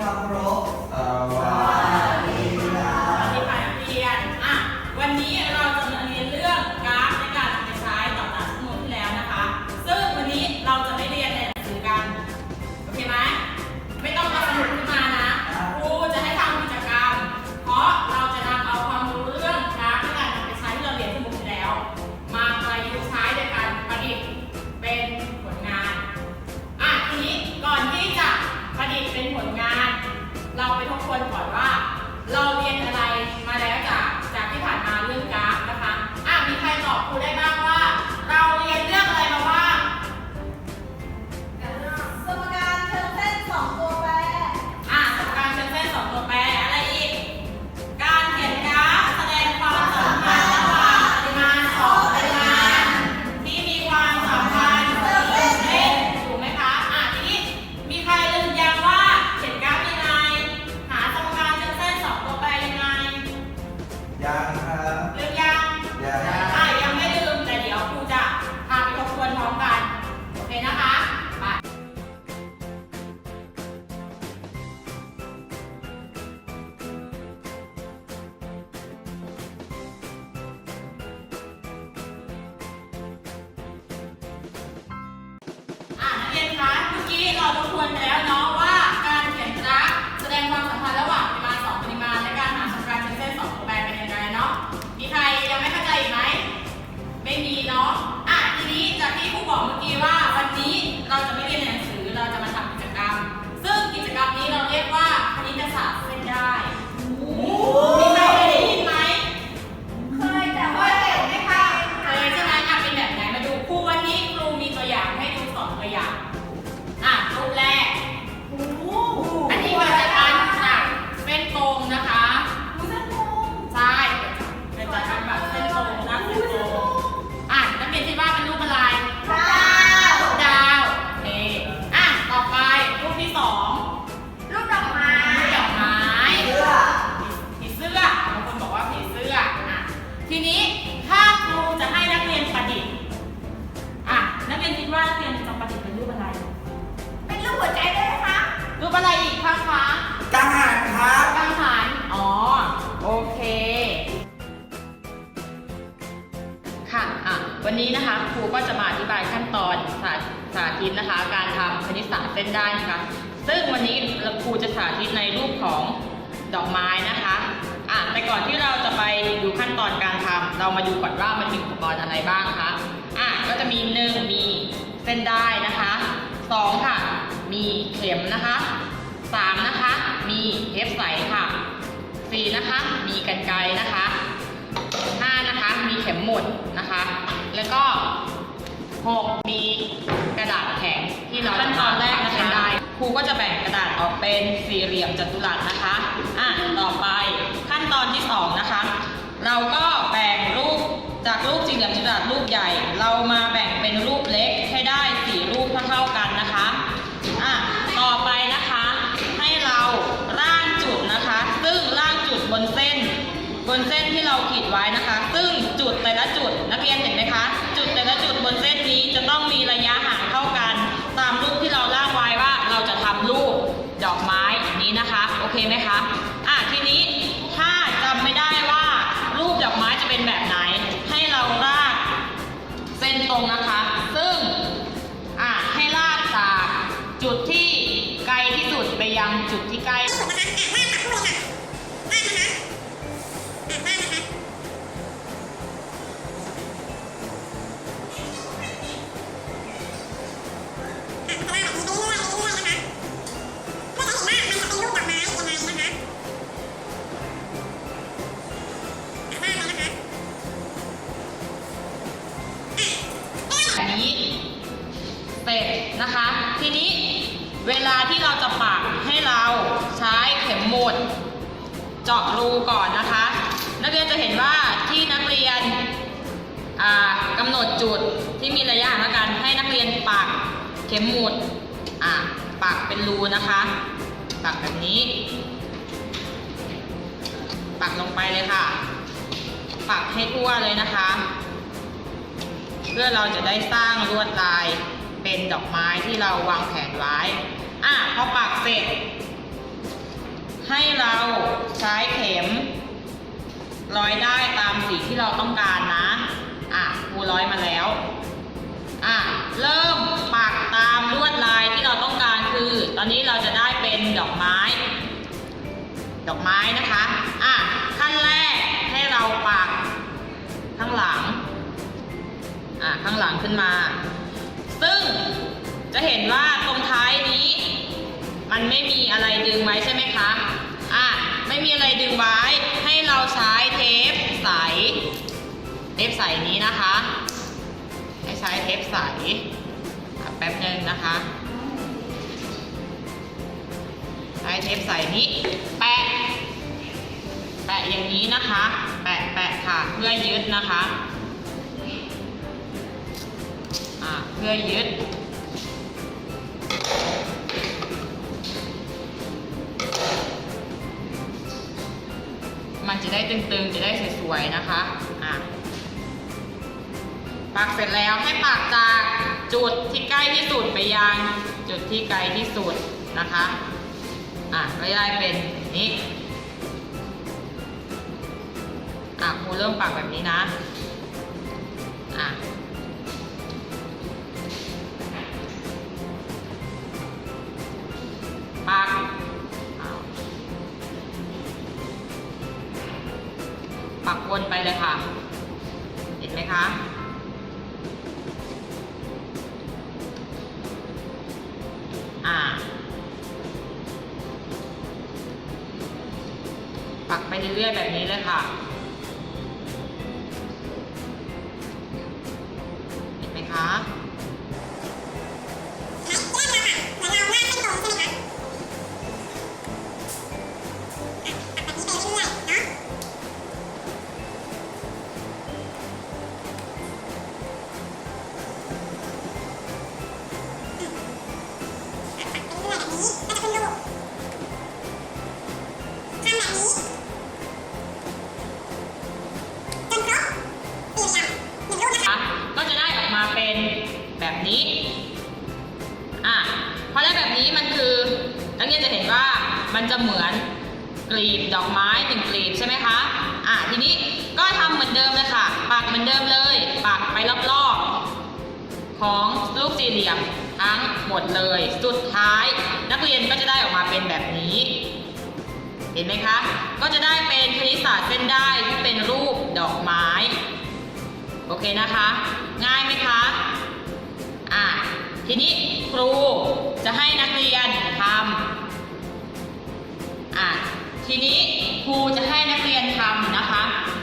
ควา วนไปแล้วเนาะว่าการเขียนกราฟแสดงความสัม เรียนคิดว่านักเรียนจะประดิษฐ์เป็นรูปอะไร เป็นรูปหัวใจได้ไหมคะรูปอะไรอีกคะคะกังหันครับกังหันอ๋อ โอเค ค่ะ อะ วันนี้นะคะ ครูก็จะมาอธิบายขั้นตอนสาสาธิตนะคะ การทำคณิตศาสตร์เส้นได้นะคะ ซึ่งวันนี้เราครูจะสาธิตในรูปของดอกไม้นะคะอะแต่ก่อนที่เราจะไปดูขั้นตอนการทำเรามาดูก่อนว่ามันมีอุปกรณ์อะไรบ้างคะอะก็ จะมีหนึ่งมีเส้นได้นะคะสองค่ะ มีเข็มนะคะสามนะคะ มีเทปใสค่ะสี่นะคะ มีกันไกรนะคะห้านะคะ มีเข็มหมุดนะคะ แล้วก็หกมีกระดาษแข็งที่เราขั้นตอนแรกนะคะได้ครูก็จะแบ่งกระดาษออกเป็นสี่เหลี่ยมจัตุรัสนะคะอะต่อไปขั้นตอนที่สองนะคะ เราก็แบ่งรูปจากรูปสี่ เหลี่ยมจัตุรัสรูปใหญ่ เรามาแบ่งเป็นรูปเล็กให้ได้สี่รูปเท่าๆกันนะคะอะต่อไปนะคะ ให้เราร่างจุดนะคะ ซึ่งร่างจุดบนเส้น บนเส้นที่เราขีดไว้นะคะ ซึ่งจุดแต่ละจุดนักเรียนเห็นไหมคะ จุดแต่ละจุดบนเส้นนี้จะต้อง ที่ใกล้อันนี้เสร็จนะคะ ทีนี้ เวลาที่เราจะปักให้เราใช้เข็มหมุด เจาะรูก่อนนะคะ นักเรียนจะเห็นว่าที่นักเรียนอ่ากำหนดจุดที่มีระยะห่างเท่ากันให้นักเรียนปักเข็มหมุดอ่าปักเป็นรูนะคะ ปักแบบนี้ ปักลงไปเลยค่ะ ปักให้ทั่วเลยนะคะ เพื่อเราจะได้สร้างลวดลาย เป็นดอกไม้ที่เราวางแผนไว้ อะพอปักเสร็จ ให้เราใช้เข็ม ร้อยได้ตามสีที่เราต้องการนะ อะครูร้อยมาแล้ว อะเริ่มปักตามลวดลายที่เราต้องการคือ ตอนนี้เราจะได้เป็นดอกไม้ ดอกไม้นะคะ อะขั้นแรกให้เราปักข้างหลัง อะข้างหลังขึ้นมา จะเห็นว่าตรงท้ายนี้ มันไม่มีอะไรดึงไว้ใช่ไหมคะอะไม่มีอะไรดึงไว้ ให้เราใช้เทปใส เทปใสนี้นะคะ ให้ใช้เทปใสแป๊บหนึงนะคะใช้เทปใสนี้ แปะ แปะอย่างนี้นะคะ แปะแปะค่ะ เพื่อยึดนะคะ อะเพื่อยึด จะได้ตึงๆ จะได้สวยๆนะคะอะปักเสร็จแล้วให้ปักจากจุดที่ใกล้ที่สุดไปยังจุดที่ไกลที่สุดนะคะอะก็ได้เป็นนี้อะครูเริ่มปักแบบนี้นะอะ วนไปเลยค่ะ เห็นไหมคะ อ่า ปักไปเรื่อยๆแบบนี้เลยค่ะ มันจะเหมือนกลีบดอกไม้หนึ่งกลีบใช่ไหมคะ อะทีนี้ก็ทำเหมือนเดิมเลยค่ะ ปักเหมือนเดิมเลย ปักไปรอบๆของรูปสี่เหลี่ยมทั้งหมดเลย สุดท้ายนักเรียนก็จะได้ออกมาเป็นแบบนี้ เห็นไหมคะ ก็จะได้เป็นคณิตศาสตร์เส้นได้ที่เป็นรูปดอกไม้ โอเคนะคะ ง่ายไหมคะ อะทีนี้ครูจะให้นักเรียนทำ ทีนี้ครูจะให้นักเรียนทำนะคะ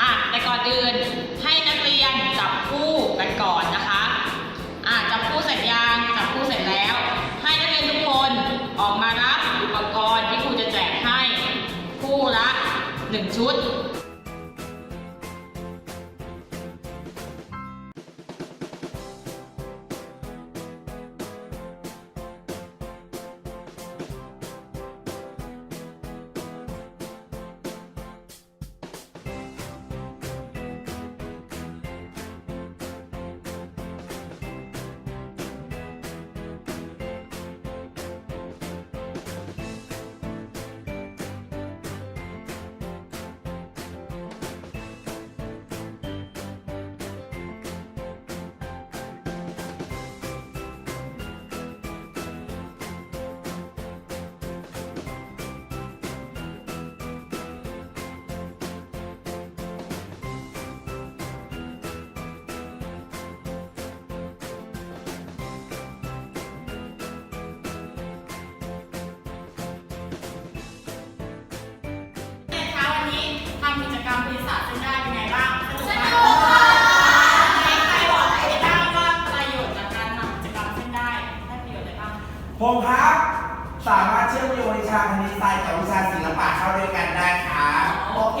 อะแต่ก่อนอื่นให้นักเรียนจับคู่กันก่อนนะคะอะจับคู่เสร็จยังจับคู่เสร็จแล้ว ให้นักเรียนทุกคนออกมารับอุปกรณ์ที่ครูจะแจกให้คู่ละหนึ่งชุด ผมครับ สามารถเชื่อมโยงวิชาคณิตศาสตร์กับวิชาศิลปะเข้าด้วยกันได้ครับโอเค